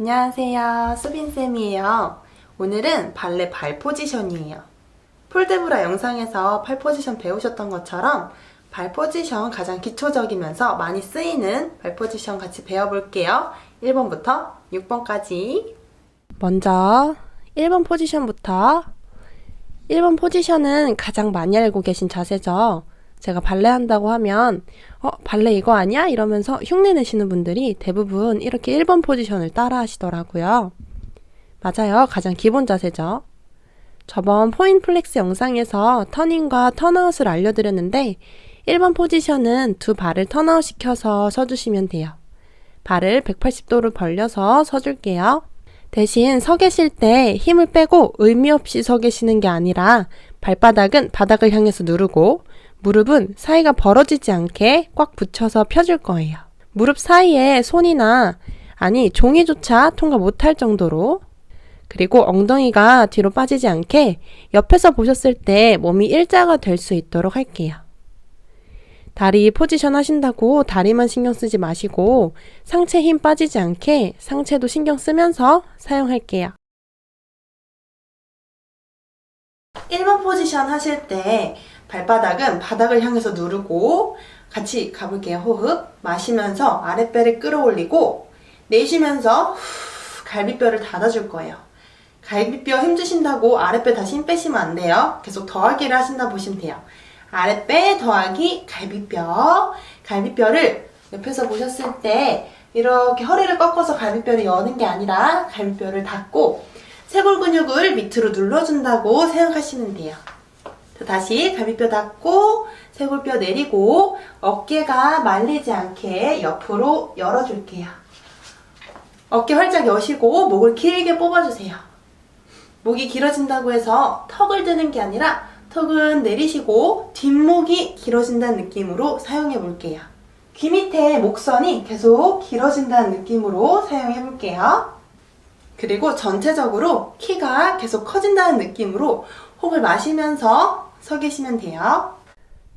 안녕하세요. 수빈쌤이에요. 오늘은 발레 발 포지션이에요. 폴데브라 영상에서 팔 포지션 배우셨던 것처럼 발 포지션 가장 기초적이면서 많이 쓰이는 발 포지션 같이 배워볼게요. 1번부터 6번까지. 먼저 1번 포지션부터 1번 포지션은 가장 많이 알고 계신 자세죠. 제가 발레 한다고 하면 어, 발레 이거 아니야? 이러면서 흉내 내시는 분들이 대부분 이렇게 1번 포지션을 따라 하시더라고요. 맞아요. 가장 기본 자세죠. 저번 포인 플렉스 영상에서 터닝과 턴아웃을 알려드렸는데 1번 포지션은 두 발을 턴아웃 시켜서 서주시면 돼요. 발을 180도로 벌려서 서줄게요. 대신 서 계실 때 힘을 빼고 의미 없이 서 계시는 게 아니라 발바닥은 바닥을 향해서 누르고 무릎은 사이가 벌어지지 않게 꽉 붙여서 펴줄 거예요. 무릎 사이에 손이나 아니 종이조차 통과 못할 정도로 그리고 엉덩이가 뒤로 빠지지 않게 옆에서 보셨을 때 몸이 일자가 될 수 있도록 할게요. 다리 포지션 하신다고 다리만 신경 쓰지 마시고 상체 힘 빠지지 않게 상체도 신경 쓰면서 사용할게요. 1번 포지션 하실 때 발바닥은 바닥을 향해서 누르고 같이 가볼게요. 호흡. 마시면서 아랫배를 끌어올리고 내쉬면서 후, 갈비뼈를 닫아줄 거예요. 갈비뼈 힘주신다고 아랫배 다시 힘 빼시면 안 돼요. 계속 더하기를 하신다 보시면 돼요. 아랫배 더하기 갈비뼈. 갈비뼈를 옆에서 보셨을 때 이렇게 허리를 꺾어서 갈비뼈를 여는 게 아니라 갈비뼈를 닫고 쇄골 근육을 밑으로 눌러준다고 생각하시면 돼요. 자, 다시 갈비뼈 닫고 쇄골뼈 내리고 어깨가 말리지 않게 옆으로 열어줄게요. 어깨 활짝 여시고 목을 길게 뽑아주세요. 목이 길어진다고 해서 턱을 드는 게 아니라 턱은 내리시고 뒷목이 길어진다는 느낌으로 사용해 볼게요. 귀 밑에 목선이 계속 길어진다는 느낌으로 사용해 볼게요. 그리고 전체적으로 키가 계속 커진다는 느낌으로 호흡을 마시면서 서 계시면 돼요.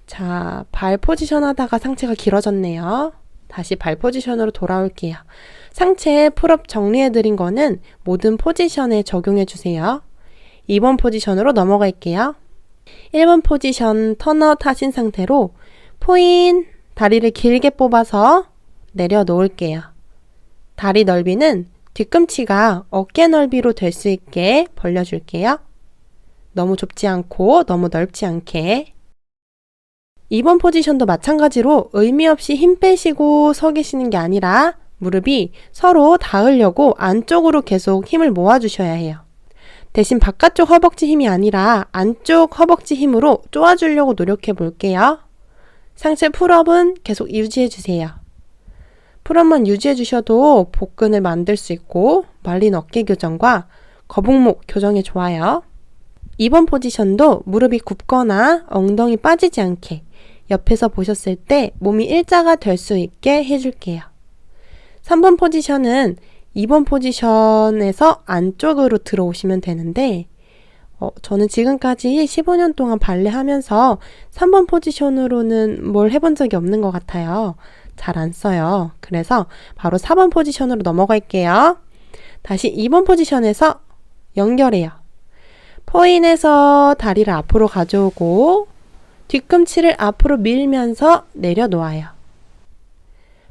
자, 발 포지션 하다가 상체가 길어졌네요. 다시 발 포지션으로 돌아올게요. 상체 풀업 정리해드린 거는 모든 포지션에 적용해주세요. 2번 포지션으로 넘어갈게요. 1번 포지션 턴아웃 하신 상태로 포인 다리를 길게 뽑아서 내려놓을게요. 다리 넓이는 뒤꿈치가 어깨 넓이로 될 수 있게 벌려줄게요. 너무 좁지 않고 너무 넓지 않게. 2번 포지션도 마찬가지로 의미 없이 힘 빼시고 서 계시는 게 아니라 무릎이 서로 닿으려고 안쪽으로 계속 힘을 모아주셔야 해요. 대신 바깥쪽 허벅지 힘이 아니라 안쪽 허벅지 힘으로 쪼아주려고 노력해 볼게요. 상체 풀업은 계속 유지해 주세요. 풀업만 유지해 주셔도 복근을 만들 수 있고 말린 어깨 교정과 거북목 교정에 좋아요. 2번 포지션도 무릎이 굽거나 엉덩이 빠지지 않게 옆에서 보셨을 때 몸이 일자가 될 수 있게 해줄게요. 3번 포지션은 2번 포지션에서 안쪽으로 들어오시면 되는데, 어, 저는 지금까지 15년 동안 발레 하면서 3번 포지션으로는 뭘 해본 적이 없는 것 같아요. 잘 안 써요. 그래서 바로 4번 포지션으로 넘어갈게요. 다시 2번 포지션에서 연결해요. 포인에서 다리를 앞으로 가져오고 뒤꿈치를 앞으로 밀면서 내려놓아요.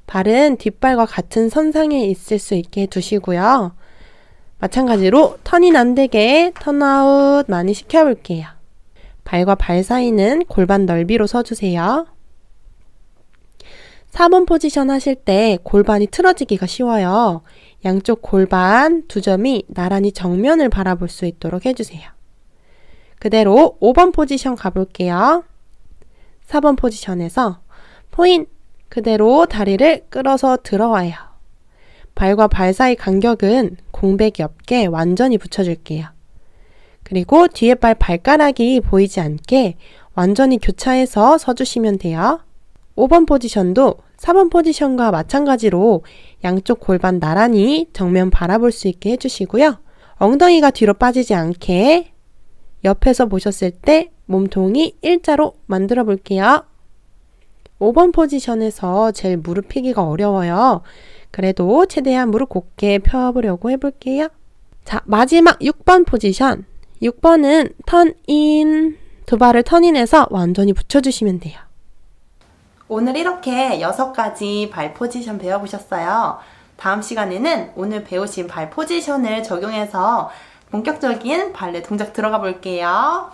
발은 뒷발과 같은 선상에 있을 수 있게 두시고요. 마찬가지로 턴인 안 되게 턴아웃 많이 시켜볼게요. 발과 발 사이는 골반 넓이로 서주세요. 4번 포지션 하실 때 골반이 틀어지기가 쉬워요. 양쪽 골반 두 점이 나란히 정면을 바라볼 수 있도록 해주세요. 그대로 5번 포지션 가볼게요. 4번 포지션에서 포인 그대로 다리를 끌어서 들어와요. 발과 발 사이 간격은 공백 옆에 완전히 붙여줄게요. 그리고 뒤에 발 발가락이 보이지 않게 완전히 교차해서 서주시면 돼요. 5번 포지션도 4번 포지션과 마찬가지로 양쪽 골반 나란히 정면 바라볼 수 있게 해주시고요. 엉덩이가 뒤로 빠지지 않게 옆에서 보셨을 때 몸통이 일자로 만들어 볼게요. 5번 포지션에서 제일 무릎 피기가 어려워요. 그래도 최대한 무릎 곧게 펴보려고 해볼게요. 자, 마지막 6번 포지션. 6번은 턴인. 두 발을 턴인해서 완전히 붙여주시면 돼요. 오늘 이렇게 6가지 발 포지션 배워보셨어요. 다음 시간에는 오늘 배우신 발 포지션을 적용해서 본격적인 발레 동작 들어가 볼게요.